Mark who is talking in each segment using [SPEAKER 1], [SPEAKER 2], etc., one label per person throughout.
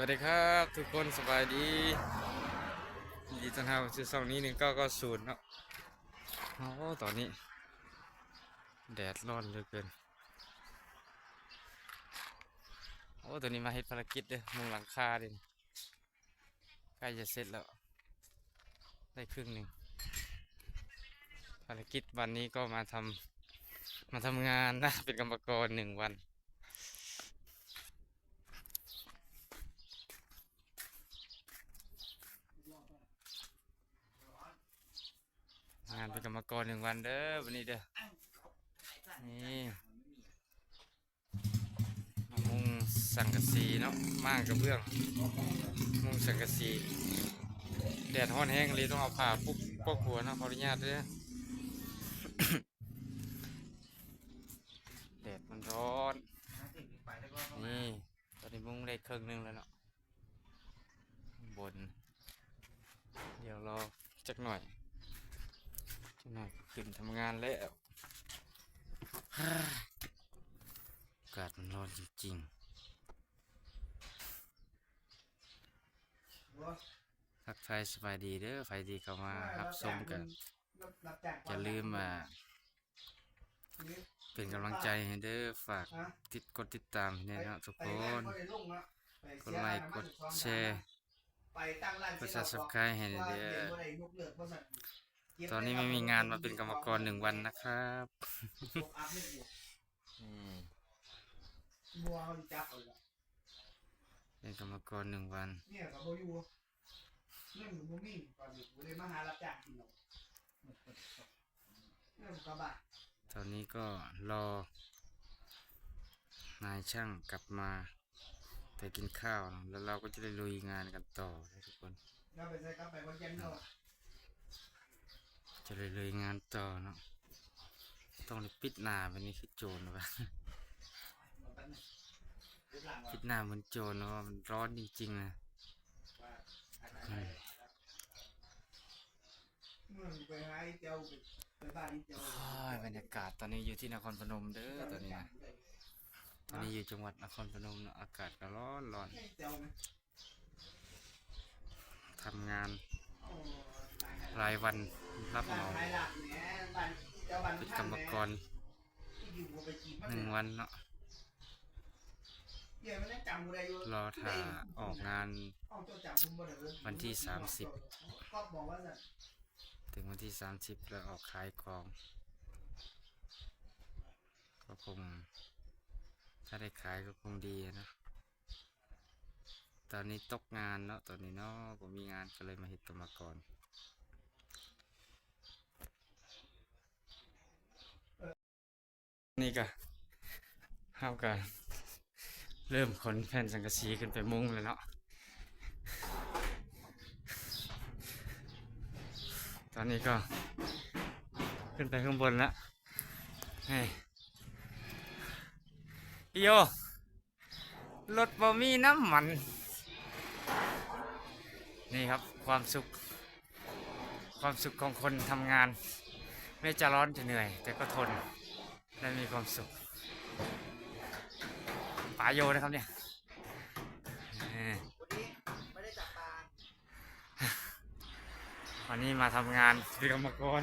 [SPEAKER 1] วัสดีครับทุกคนสบายดีดีต้อนรับสู่ช่องนี้หนึ่งเก้าก็ศูนย์เนาะโอ้ตอนนี้ แดดร้อนเหลือเกิน โอ้ตัวนี้มาเฮ็ดภารกิจเด้อมุงหลังคาเดิใกล้จะเสร็จแล้ว ได้ครึ่งหนึ่งภารกิจวันนี้ก็มาทำมาทำงานนะเป็นกรรมกรหนึ่งวันานเป็นกรรมกรหนึ่งวันเด้อวันนี้เด้อนี่มุงสังกะสีเนาะม่างกระเบื้องมุงสังกะสีแดดร้อนแห้งเลยต้องเอาผ้าปุ๊บปกหัวนะขออนุญาตเด้อแดดมันร้อนนี่ตอนนี้มุงได้ครึ่งหนึงแล้วเนาะข้างบน เดี๋ยวรอจักหน่อย จักหน่อยก็ ขึ้นทำงานแล้วอากาศมันร้อนจริงๆทักทายสบายดีเด้อไฟดีเข้ามารับชมกันอย่าลืมมาเป็นกำลังใจให้เด้อฝากติดกดติดตามเนี่ยเนาะทุกคนกดไลค์กดแชร์กด subscribe ให้เด้อ ตอนนี้ไม่มีงานมาเป็นกรรมกรหนึ่งวันนะครับนี่
[SPEAKER 2] บัวมันจับเอาละ
[SPEAKER 1] เป็นกรรมกรหนึ่งวัน
[SPEAKER 2] เนี่ยกับโบอยู่เรื่องมันบ่มีตอนนี้กูเลยมาหารับจ้างกินหรอกเรื่องกระบะ
[SPEAKER 1] ตอนนี้ก็รอ นายช่างกลับมาไปกินข้าวนะแล้วเราก็จะได้ลุยงานกันต่อนะทุกคน
[SPEAKER 2] เราไปใส่กลับไปวันเย็นเนาะ
[SPEAKER 1] จะได้ลุยงานต่อเนาะต้องได้ปิดหน้าวันนี้คือโจรวะปิดหน้าเหมือนโจรนะว่ามันร้อนจริงๆนะอืม
[SPEAKER 2] ไปหาไอ้เจ้าไปบ้านไอ้เจ้า
[SPEAKER 1] โอ้ยบรรยากาศตอนนี้อยู่ที่นครพนมเด้อตอนนี้นะตอนนี้อยู่จังหวัดนครพนมเนาะอากาศก็ร้อนร้อน
[SPEAKER 2] ไอ้เจ้าไหม
[SPEAKER 1] ทำงานรายวัน รับเห
[SPEAKER 2] บ้าน
[SPEAKER 1] มา
[SPEAKER 2] ไทยหลักเนี่ยบ้านเจ้าบ้าน
[SPEAKER 1] เป็นกรรมกร
[SPEAKER 2] ที่อยู่บ่ไปจีบมัน
[SPEAKER 1] หนึ่งวันเนาะ
[SPEAKER 2] เดี๋ยวมันยังจำกูได้อยู่
[SPEAKER 1] รอถ่าออกงาน
[SPEAKER 2] เอาเจ้าจำผมบ่ได้เลย
[SPEAKER 1] วันที่สามสิบ
[SPEAKER 2] ก็บอกว่าจะ
[SPEAKER 1] ถึงวันที่30แล้วออกขายของ ก็คง ถ้าได้ขายก็คงดีนะ ตอนนี้ตกงานเนาะตอนนี้เนาะผมมีงานก็เลยมาเฮ็ดกรรมกร นี่ก็เฮาก็เริ่มขนแผ่นสังกะสีขึ้นไปมุ้งแล้วเนาะตอนนี้ก็ขึ้นไปข้างบนแล้วเฮ้ยพี่โยรถบ่มีน้ำมัน นี่ครับความสุข ความสุขของคนทำงาน ไม่จะร้อนจะเหนื่อย แต่ก็ทน และมีความสุขป๋าโยนะครับเนี่ย
[SPEAKER 2] วันนี้ไม่ได้จับปลา
[SPEAKER 1] วันนี้มาทำงานเป็นกรรมกร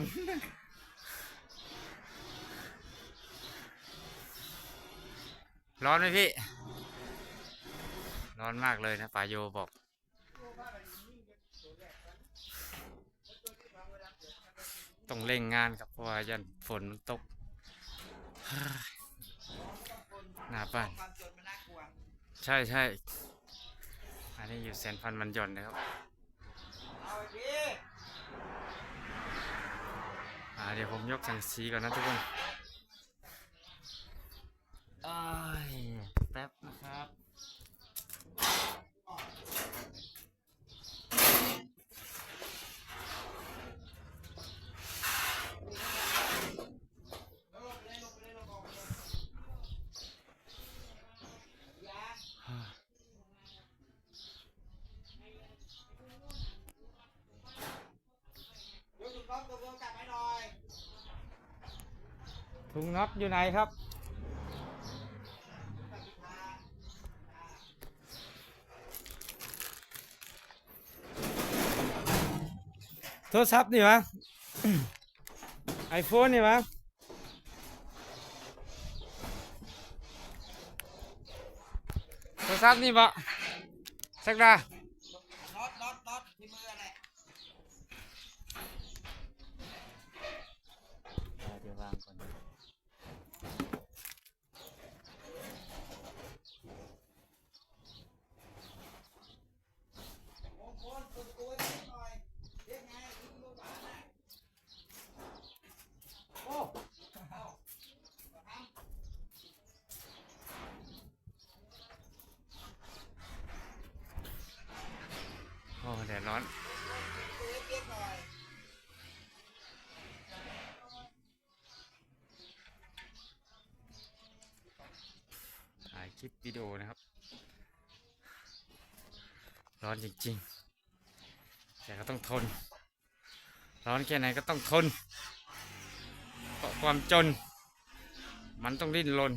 [SPEAKER 1] ร้อนไหมพี่ ร้อนมากเลยนะป่าโยบอก ต้องเร่งงานครับเพราะว่ายันฝนมันตก หน้าบ้าน
[SPEAKER 2] ความจนมันน่ากลัว
[SPEAKER 1] ใช่ใช่อันนี้อยู่แสนพันมันหย่อนนะครับ
[SPEAKER 2] เอาไอ้พี่
[SPEAKER 1] อ่าเดี๋ยวผมยกสังสีก่อนนะทุกคนอ้าย
[SPEAKER 2] ถุงน็อ
[SPEAKER 1] ตอยู่ไหนครับ โทรศัพท์นี่วะไอโฟนนี่วะโทรศัพท์นี่วะสักดา อนจริงๆ แต่ก็ต้องทน ร้อนแค่ไหนก็ต้องทนเพราะความจน มันต้องดิ้นรน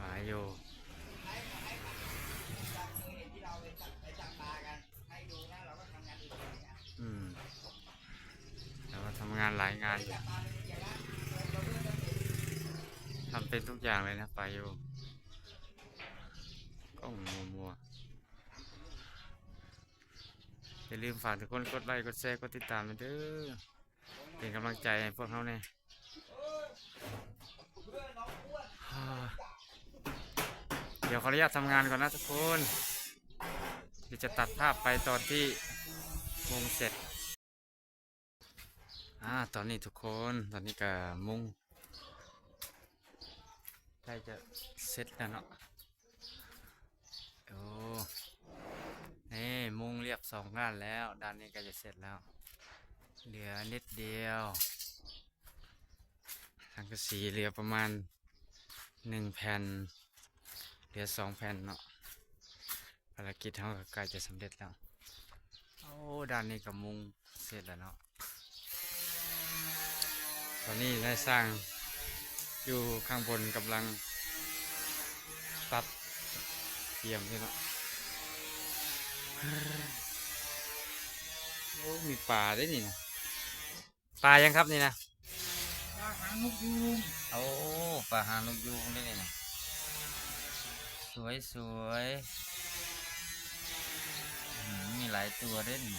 [SPEAKER 1] หายอยู่
[SPEAKER 2] ที่เราไปจับไปจับปลากัน ให้ดูนะเราก็ทำงานอื่นอย่างเงี้ย
[SPEAKER 1] อืมแล้วก็ทำงานหลายงานอยู่ทำเป็นทุกอย่างเลยนะไปอยู่กล้องมัวมัวๆอย่าลืมฝากทุกคนกดไลค์กดแชร์กดติดตามด้วยเด้อเป็นกำลังใจให้พวกเขาเนี่ยเดี๋ยวขออนุญาตทำงานก่อนนะทุกคน เดี๋ยวจะตัดภาพไปตอนที่วงเสร็จ อ่าตอนนี้ทุกคนตอนนี้ก็มุงใกล้จะเสร็จแล้วเนาะโอ้นี่มุงเรียบสองด้านแล้ว ด้านนี้ก็จะเสร็จแล้ว เหลือนิดเดียวทางกระสีเหลือประมาณหนึ่งแผ่น เหลือสองแผ่นเนาะภารกิจเขาก็ใกล้จะสำเร็จแล้ว โอ้ด้านนี้ก็มุงเสร็จแล้วเนาะ ตอนนี้ได้สร้างอยู่ข้างบนกำลัง ตัดเตรียมที่เนาะโอ้มีป่าด้วยนี่นะป่ายังครับนี่นะ
[SPEAKER 2] ปลาหางนกยูง
[SPEAKER 1] โอ้ป่าหางนกยูงด้วยนี่นะสวยสวยอื้อหือมีหลายตัวด้วยนี่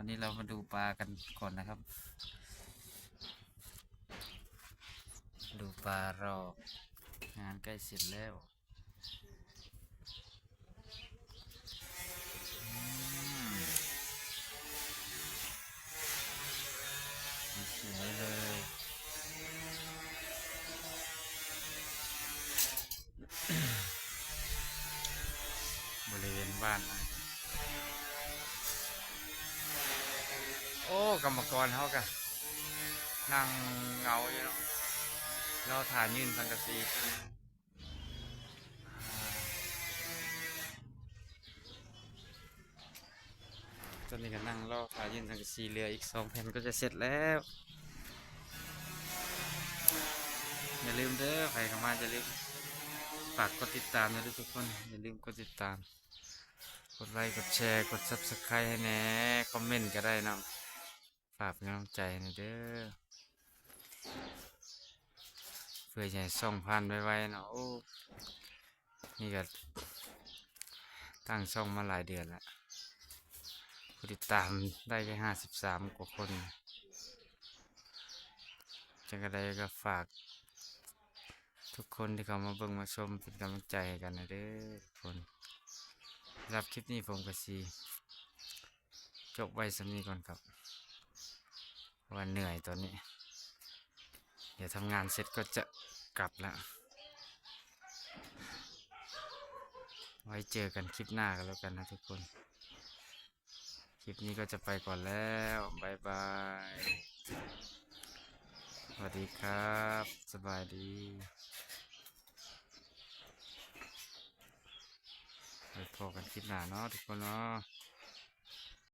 [SPEAKER 1] ตอนนี้เรามาดูปลากันก่อนนะครับ ดูปลารองานใกล้เสร็จแล้วอืมสวยเลยบริเวณบ้าน โอ้ กรรมกรเขากะนั่งเงาอยู่เนาะเราถ่ายยืนสังกะสีตอนนี้ก็นั่งรอถ่ายยืนสังกะสีเหลืออีกสองแผ่นก็จะเสร็จแล้ว อย่าลืมเด้อใครเข้ามาอย่าลืมฝากกดติดตามนะทุกคน อย่าลืมกดติดตาม กดไลค์ กดแชร์ กด subscribe ให้แน่ คอมเมนต์ก็ได้นะ ฝากเป็นกำลังใจหนะเด้อเพื่อจะให้ส่องผ่านไวๆเนาะโอ้นี่ก็ตั้งช่องมาหลายเดือนแล้วผู้ติดตามได้แค่ห้าสิบสามกว่าคนจังกระไดก็ฝาก ทุกคนที่เขามาเบิ่งมาชมเป็นกำลังใจกันนะเด้อคนรับคลิปนี้ผมก็สีจบไว้สำนี้ก่อนครับ ว่าเหนื่อยตอนนี้ เดี๋ยวทำงานเสร็จก็จะกลับแล้วไว้เจอกันคลิปหน้ากันแล้วกันนะทุกคน คลิปนี้ก็จะไปก่อนแล้วบายบายวัสดีครับ สบายดีไปพอกันคลิปหน้าเนาะทุกคนเนาะ